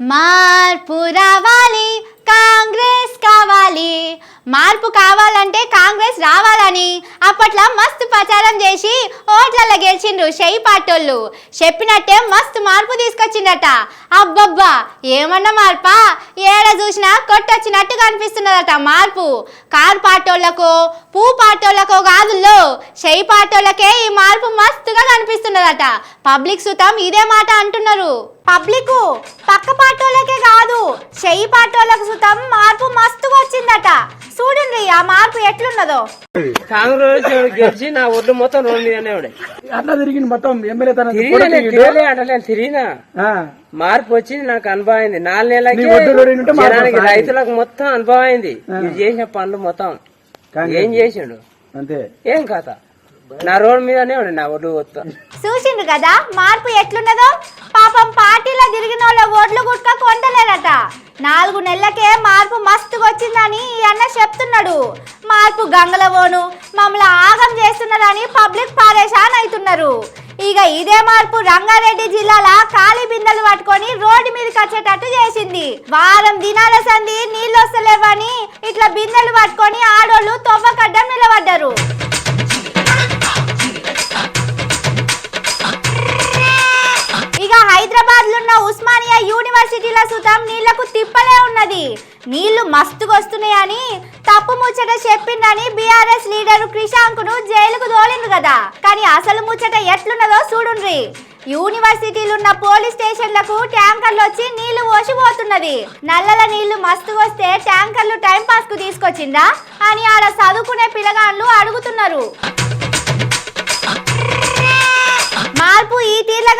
మార్పు రావాలి కాంగ్రెస్ కావాలి. మార్పు కావాలంటే కాంగ్రెస్ రావాలని అప్పట్లో మస్తు ప్రచారం చేసి ఓట్లలో గెలిచిండ్రు షెయి పాటోళ్ళు. చెప్పినట్టే మస్తు మార్పు తీసుకొచ్చిండట. అబ్బబ్బా ఏమన్నా మార్పా? ఏడ చూసినా కొట్టొచ్చినట్టు కనిపిస్తున్నదట మార్పు. కార్ పాటోళ్ళకో పూ పాటోళ్ళకో కాదుల్లో. షెయి పాటోళ్ళకే ఈ మార్పు మస్తుగా కనిపిస్తున్నదట. పబ్లిక్ సుతం ఇదే మాట అంటున్నారు. పబ్లిక్? పక్క పాటోళ్ళకే కాదు. చెయ్యి పాటోళ్ళకు సుతం మార్పు మస్తుగా వచ్చిందట. చూడండి ఆ మార్పు ఎట్లున్నదో. కాంగ్రెస్ గెలిచి నా ఒడ్లు మొత్తం రోడ్డు మీదనే ఉన్నాయి అట్లా తిరిగింది మొత్తం ఎమ్మెల్యే తన అంటే తిరిగినా. మార్పు వచ్చింది నాకు అనుభవం అయింది. నాలుగు నెలలకి ఒడ్డు. రైతులకు మొత్తం అనుభవం అయింది. ఇది చేసిన పనులు మొత్తం. ఏం చేసిండు? అంతే. ఏం కథ? నా రోడ్డు మీదనే ఉండే నా ఒడ్డు మొత్తం. చూసిండ్రు కదా మార్పు ఎట్లున్నదో? పాపం పార్టీలో తిరిగిన వాళ్ళ ఓట్లు గుట్క కొంటలేరట నాలుగు నెలలకే మార్పు మస్తుగా వచ్చిందని చెప్తున్నాడు. మార్పు గంగలవోను మమ్మల్ని ఆగం చేస్తున్నదని పబ్లిక్ పారేషాన్ అవుతున్నారు. ఇక ఇదే మార్పు రంగారెడ్డి జిల్లాల ఖాళీ బిందెలు పట్టుకొని రోడ్డు మీదకి వచ్చేటట్టు చేసింది. వారం దినాల సంధి నీళ్ళు వస్తలేవని ఇట్లా బిందెలు పట్టుకొని ఆడోళ్ళు తొవ్వకడ్డం నిలబడ్డారు. హైదరాబాద్లో ఉన్న ఉస్మానియా యూనివర్సిటీల సుతం నీళ్ళకు తిప్పలే ఉన్నది. నీళ్ళు మస్తుగా వస్తున్నాయని తప్పు ముచ్చట చెప్పిందని బీఆర్ఎస్ లీడర్ క్రిషాంక్ను జైలుకు తోలింది కదా. కానీ అసలు ముచ్చట ఎట్లున్నదో చూడుండ్రి. యూనివర్సిటీలున్న పోలీస్ స్టేషన్లకు ట్యాంకర్లు వచ్చి నీళ్ళు పోసిపోతున్నది. నల్లల నీళ్ళు మస్తు వస్తే ట్యాంకర్లు టైం పాస్కు తీసుకొచ్చిందా అని ఆడ చదువుకునే పిల్లగాళ్ళు అడుగుతున్నారు.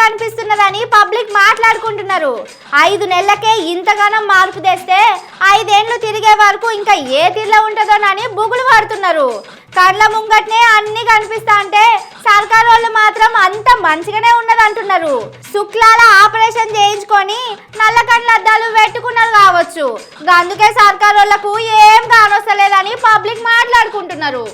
కనిపిస్తున్నదని పబ్లిక్ మాట్లాడుకుంటున్నారు. ఐదు నెలలకే ఇంతగానం మార్పు తెస్తే ఐదేండ్లు తిరిగే వరకు ఇంకా ఏ తీర్ల ఉంటుందోనని బుగులు పడుతున్నారు. కళ్ళ ముంగట్నే అన్ని కనిపిస్తా అంటే సర్కార్ వాళ్ళు మాత్రం అంత మంచిగానే ఉన్నదంటున్నారు. శుక్లాల ఆపరేషన్ చేయించుకొని నల్ల కళ్ళ అద్దాలు పెట్టుకున్నారు కావచ్చు. అందుకే సర్కార్ వాళ్ళకు ఏం కానొస్తలేదని పబ్లిక్ మాట్లాడుకుంటున్నారు.